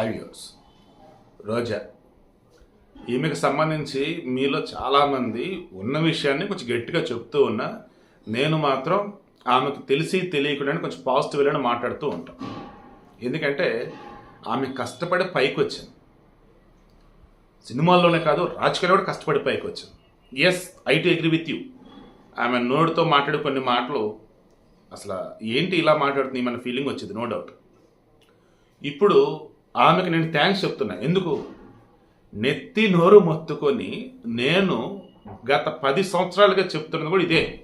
హైవ్యూస్ రోజా ఈమెకు సంబంధించి మీలో చాలామంది ఉన్న విషయాన్ని కొంచెం గట్టిగా చెప్తూ ఉన్నా నేను మాత్రం ఆమెకు తెలిసి తెలియకుండా కొంచెం పాజిటివ్ అని మాట్లాడుతూ ఉంటాం. ఎందుకంటే ఆమె కష్టపడి పైకి వచ్చింది సినిమాల్లోనే కాదు రాజకీయాల్లో కూడా కష్టపడి పైకి వచ్చింది yes I to agree with you ఆమె నోటితో మాట్లాడే కొన్ని మాటలు అసలు ఏంటి ఇలా మాట్లాడుతుంది మన ఫీలింగ్ వచ్చింది నో డౌట్ ఇప్పుడు ఆమెకు నేను థ్యాంక్స్ చెప్తున్నా. ఎందుకు? నెత్తి నోరు మొత్తుకొని నేను గత పది సంవత్సరాలుగా చెప్తున్నది కూడా ఇదే.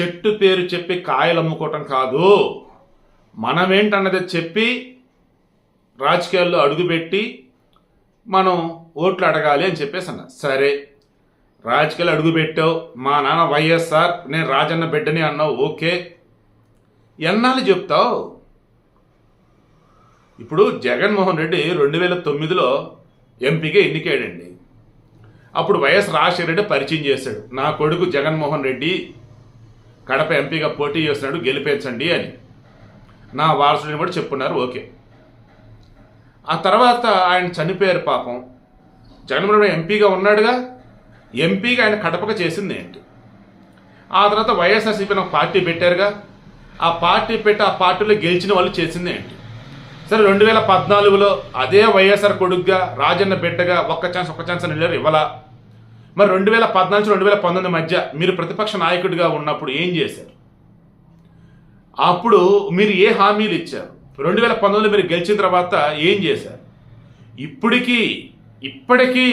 చెట్టు పేరు చెప్పి కాయలు అమ్ముకోవటం కాదు. మనమేంటన్నది చెప్పి రాజకీయాల్లో అడుగుపెట్టి మనం ఓట్లు అడగాలి అని చెప్పేసి అన్న. సరే రాజకీయాలు అడుగుపెట్టావు. మా నాన్న వైఎస్ఆర్ నేను రాజన్న బిడ్డని అన్నావు. ఓకే. ఎన్నాళ్ళు చెప్తావు? ఇప్పుడు జగన్మోహన్ రెడ్డి రెండు వేల తొమ్మిదిలో ఎంపీగా ఎన్నికాడండి అప్పుడు వైఎస్ రాజశేఖర రెడ్డి పరిచయం చేశాడు. నా కొడుకు జగన్మోహన్ రెడ్డి కడప ఎంపీగా పోటీ చేస్తున్నాడు గెలిపించండి అని. నా వారసుడిని కూడా చెప్పున్నారు ఓకే. ఆ తర్వాత ఆయన చనిపోయారు పాపం. జగన్మోహన్ రెడ్డి ఎంపీగా ఉన్నాడుగా. ఎంపీగా ఆయన కడపక చేసింది ఏంటి? ఆ తర్వాత వైఎస్ఆర్సీపీ ఒక పార్టీ పెట్టారుగా. ఆ పార్టీ పెట్టి ఆ పార్టీలో గెలిచిన వాళ్ళు చేసింది ఏంటి? సరే రెండు వేల పద్నాలుగులో అదే వైఎస్ఆర్ కొడుగ్గా రాజన్న బిడ్డగా ఒక్క ఛాన్స్ ఒక్క ఛాన్స్ అని వెళ్ళారు మరి రెండు వేల పద్నాలుగు రెండు వేల పంతొమ్మిది మధ్య మీరు ప్రతిపక్ష నాయకుడిగా ఉన్నప్పుడు ఏం చేశారు? అప్పుడు మీరు ఏ హామీలు ఇచ్చారు? రెండు వేల పంతొమ్మిదిలో మీరు గెలిచిన తర్వాత ఏం చేశారు? ఇప్పటికీ ఇప్పటికీ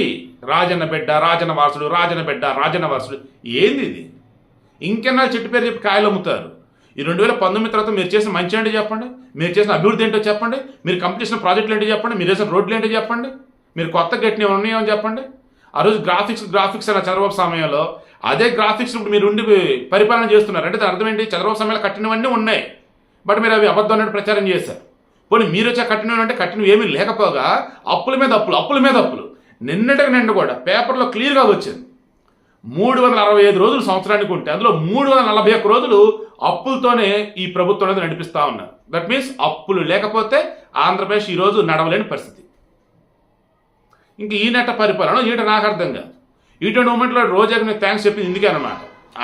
రాజన్న బిడ్డ రాజన్న వారసుడు రాజన్న బిడ్డ రాజన్న వారసుడు ఏంది ఇది? ఇంకెన్నా చెట్టు పేరు చెప్పి కాయలు అమ్ముతారు? ఈ రెండు వేల పంతొమ్మిది తర్వాత మీరు చేసిన మంచి ఏంటో చెప్పండి? మీరు చేసిన అభివృద్ధి ఏంటో చెప్పండి? మీరు కంప్లీట్ చేసిన ప్రాజెక్టులు ఏంటో చెప్పండి? మీరు వేసిన రోడ్లు ఏంటో చెప్పండి? మీరు కొత్త గట్టిన ఉన్నాయో అని చెప్పండి? ఆ రోజు గ్రాఫిక్స్ గ్రాఫిక్స్ అన్న చంద్రబాబు సమయంలో అదే గ్రాఫిక్స్ ఇప్పుడు మీరు ఉండి పరిపాలన చేస్తున్నారు. అంటే దాని అర్థం ఏంటి? చంద్రబాబు సమయంలో కట్టినవన్నీ ఉన్నాయి. బట్ మీరు అవి అబద్ధం అన్నట్టు ప్రచారం చేశారు. పోనీ మీరు వచ్చే కట్టినవి అంటే కట్టినవి ఏమీ లేకపోగా అప్పుల మీద అప్పులు అప్పుల మీద అప్పులు. నిన్నటికి నిన్న కూడా పేపర్లో క్లియర్గా వచ్చింది. మూడు వందల అరవై ఐదు రోజులు సంవత్సరానికి ఉంటే అందులో మూడు వందల నలభై ఒక్క రోజులు అప్పులతోనే ఈ ప్రభుత్వం అనేది నడిపిస్తూ ఉన్నారు. దట్ మీన్స్ అప్పులు లేకపోతే ఆంధ్రప్రదేశ్ ఈరోజు నడవలేని పరిస్థితి. ఇంక ఈనట పరిపాలన ఈట నాకు అర్థం కాదు. ఈట మూమెంట్లో రోజాకి నేను థ్యాంక్స్ చెప్పింది ఇందుకే అనమాట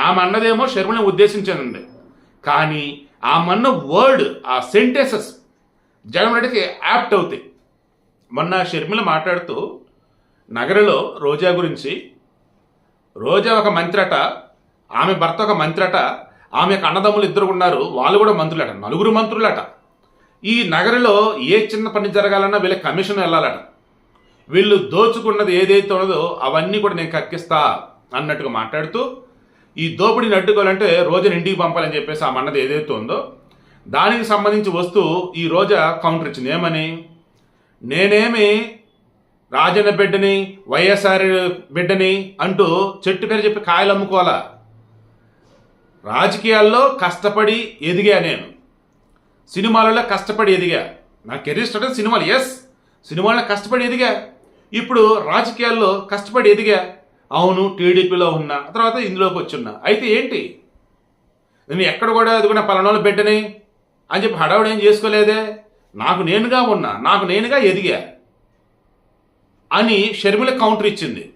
ఆమె అన్నదేమో శర్మని ఉద్దేశించింది. కానీ ఆమె అన్న వర్డ్ ఆ సెంటెన్సెస్ జగన్ రెడ్డికి యాప్ట్ అవుతాయి. మొన్న షర్మిల మాట్లాడుతూ నగరలో రోజా గురించి రోజా ఒక మంత్రట ఆమె భర్త ఒక మంత్రట ఆమె యొక్క అన్నదమ్ములు ఇద్దరు ఉన్నారు. వాళ్ళు కూడా మంత్రులట. నలుగురు మంత్రులట. ఈ నగరిలో ఏ చిన్న పని జరగాలన్నా వీళ్ళ కమిషన్ వెళ్ళాలట. వీళ్ళు దోచుకున్నది ఏదైతే ఉన్నదో అవన్నీ కూడా నేను కక్కిస్తా అన్నట్టుగా మాట్లాడుతూ ఈ దోపిడీని అడ్డుకోవాలంటే రోజుని ఇంటికి పంపాలని చెప్పేసి ఆ మన్నది ఏదైతే ఉందో దానికి సంబంధించి వస్తూ ఈ రోజా కౌంటర్ ఇచ్చింది. ఏమని? నేనేమి రాజన్న బిడ్డని వైఎస్ఆర్ బిడ్డని అంటూ చెట్టు పేరు చెప్పి కాయలు అమ్ముకోవాలా? రాజకీయాల్లో కష్టపడి ఎదిగా నేను. సినిమాలలో కష్టపడి ఎదిగా. నా కెరీర్ స్టార్ట్ సినిమాలు ఎస్ సినిమాల్లో కష్టపడి ఎదిగా. ఇప్పుడు రాజకీయాల్లో కష్టపడి ఎదిగా. అవును టీడీపీలో ఉన్నా తర్వాత ఇందులోకి వచ్చున్నా. అయితే ఏంటి? నేను ఎక్కడ కూడా ఎదుగున పలానాలు బిడ్డని అని చెప్పి హడావుడు ఏం చేసుకోలేదే? నాకు నేనుగా ఉన్నా నాకు నేనుగా ఎదిగా అని షర్మిల కౌంటర్ ఇచ్చింది.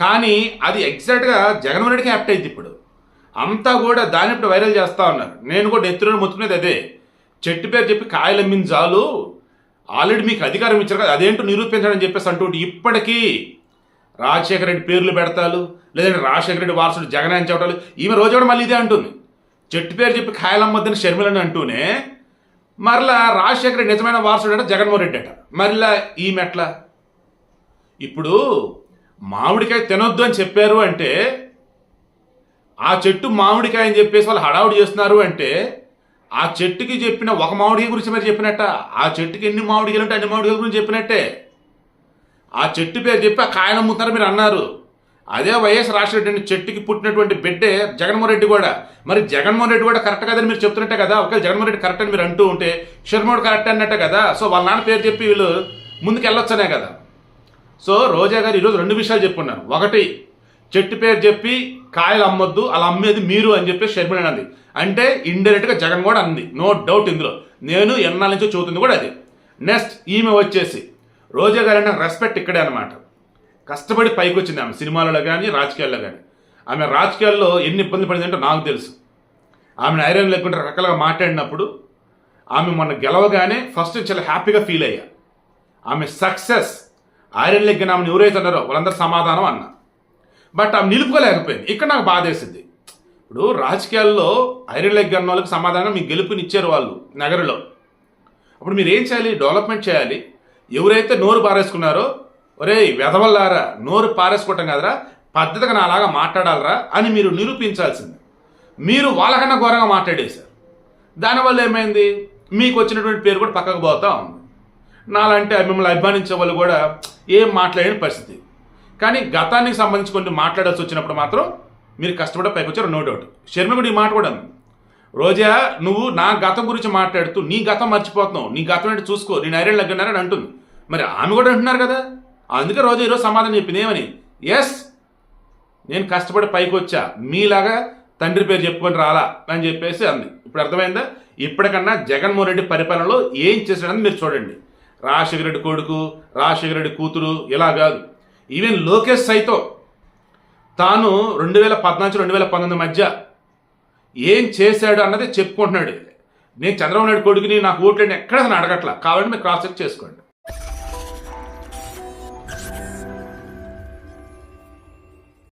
కానీ అది ఎగ్జాక్ట్గా జగన్మోహన్ రెడ్డికి యాప్ట్ అయింది ఇప్పుడు. అంతా కూడా దాని ఇప్పుడు వైరల్ చేస్తా ఉన్నారు. నేను కూడా నెత్తులను మొత్తుకునేది అదే. చెట్టు పేరు చెప్పి కాయలు అమ్మిన చాలు. ఆల్రెడీ మీకు అధికారం ఇచ్చారు కదా అదేంటో నిరూపించాలని చెప్పేసి అంటూ ఇప్పటికీ రాజశేఖర రెడ్డి పేర్లు పెడతారు లేదంటే రాజశేఖర రెడ్డి వారసుడు జగన్ అని చెప్పాలి ఈమె రోజు కూడా మళ్ళీ ఇదే అంటుంది. చెట్టు పేరు చెప్పి కాయలమ్మద్దని షర్మిలని అంటూనే మరలా రాజశేఖర రెడ్డి నిజమైన వారసుడు అంటే జగన్మోహన్ రెడ్డి అట. మరలా ఈమె ఎట్లా? ఇప్పుడు మామిడికాయ తినొద్దు అని చెప్పారు అంటే ఆ చెట్టు మామిడికాయ అని చెప్పేసి వాళ్ళు హడావుడి చేస్తున్నారు అంటే ఆ చెట్టుకి చెప్పిన ఒక మామిడికాయ గురించి మరి చెప్పినట్ట? ఆ చెట్టుకి ఎన్ని మామిడికాయలు ఉంటే అన్ని మామిడికాయల గురించి చెప్పినట్టే? ఆ చెట్టు పేరు చెప్పి ఆ కాయలు అమ్ముతారు మీరు అన్నారు. అదే వైఎస్ రాజశేఖర రెడ్డి చెట్టుకి పుట్టినటువంటి బిడ్డే జగన్మోహన్ రెడ్డి కూడా. మరి జగన్మోహన్ రెడ్డి కూడా కరెక్ట్ కదని మీరు చెప్తున్నట్టే కదా? ఒకవేళ జగన్మోహన్ రెడ్డి కరెక్ట్ అని మీరు అంటూ ఉంటే శర్మోడు కరెక్ట్ అన్నట్టే కదా? సో వాళ్ళ నాన్న పేరు చెప్పి వీళ్ళు ముందుకు వెళ్ళొచ్చనే కదా? సో రోజా గారు ఈరోజు రెండు విషయాలు చెప్పున్నాను ఒకటి చెట్టు పేరు చెప్పి కాయలు అమ్మొద్దు అలా అమ్మేది మీరు అని చెప్పి షర్మిల అన్నది అంటే ఇండైరెక్ట్గా జగన్ కూడా అంది. నో డౌట్ ఇందులో. నేను ఎన్నాళ్ళ నుంచో చూతుంది కూడా అది. నెక్స్ట్ ఈమె వచ్చేసి రోజా గారి రెస్పెక్ట్ ఇక్కడే అనమాట కష్టపడి పైకి వచ్చింది ఆమె సినిమాలలో కానీ రాజకీయాల్లో కానీ ఆమె రాజకీయాల్లో ఎన్ని ఇబ్బంది పడిందంటే నాకు తెలుసు. ఆమెను ఐరన్ లేకుండా రకాలుగా మాట్లాడినప్పుడు ఆమె మొన్న గెలవగానే ఫస్ట్ చాలా హ్యాపీగా ఫీల్ అయ్యా. ఆమె సక్సెస్ ఐరన్ లెగ్గిన ఆమెను ఎవరైతే అన్నారో వాళ్ళందరూ సమాధానం అన్నా. బట్ ఆమె నిలుపుకోలేకపోయింది. ఇక్కడ నాకు బాధేసింది. ఇప్పుడు రాజకీయాల్లో ఐరన్ లెగ్ అన్న వాళ్ళకి సమాధానం మీకు గెలుపునిచ్చారు వాళ్ళు నగరంలో. అప్పుడు మీరు ఏం చేయాలి? డెవలప్మెంట్ చేయాలి. ఎవరైతే నోరు పారేసుకున్నారో ఒరే వెధవల్లారా నోరు పారేసుకోవటం కదరా పద్ధతిగా నాలాగా మాట్లాడాలరా అని మీరు నిరూపించాల్సింది. మీరు వాళ్ళకన్నా ఘోరంగా మాట్లాడేశారు దానివల్ల ఏమైంది? మీకు వచ్చినటువంటి పేరు కూడా పక్కకు పోతా ఉంది. నాలంటే మిమ్మల్ని అభిమానించే వాళ్ళు కూడా ఏం మాట్లాడని పరిస్థితి. కానీ గతానికి సంబంధించి కొన్ని మాట్లాడాల్సి వచ్చినప్పుడు మాత్రం మీరు కష్టపడే పైకి వచ్చారు నో డౌట్ షర్మి కూడా ఈ మాట కూడా రోజా నువ్వు నా గతం గురించి మాట్లాడుతూ నీ గతం మర్చిపోతున్నావు. నీ గతం ఏంటి చూసుకో. నేను ఐరన్ లగ్గన్నారని అంటుంది. మరి ఆమె కూడా అంటున్నారు కదా. అందుకే రోజా ఈరోజు సమాధానం చెప్పింది. ఏమని? ఎస్ నేను కష్టపడి పైకి వచ్చా మీలాగా తండ్రి పేరు చెప్పుకొని రాలా అని చెప్పేసి అంది. ఇప్పుడు అర్థమైందా? ఇప్పటికన్నా జగన్మోహన్ రెడ్డి పరిపాలనలో ఏం చేశాడని మీరు చూడండి. రాజశేఖర రెడ్డి కొడుకు రాజశేఖర రెడ్డి కూతురు ఇలా కాదు. ఈవెన్ లోకేష్ సైతం తాను రెండు వేల పద్నాలుగు రెండు వేల పంతొమ్మిది మధ్య ఏం చేశాడు అన్నది చెప్పుకుంటున్నాడు. నేను చంద్రబాబు నాయుడు కొడుకుని నాకు ఓట్లేని ఎక్కడ అడగట్లా. కావాలంటే మీరు క్రాస్ చెక్ చేసుకోండి.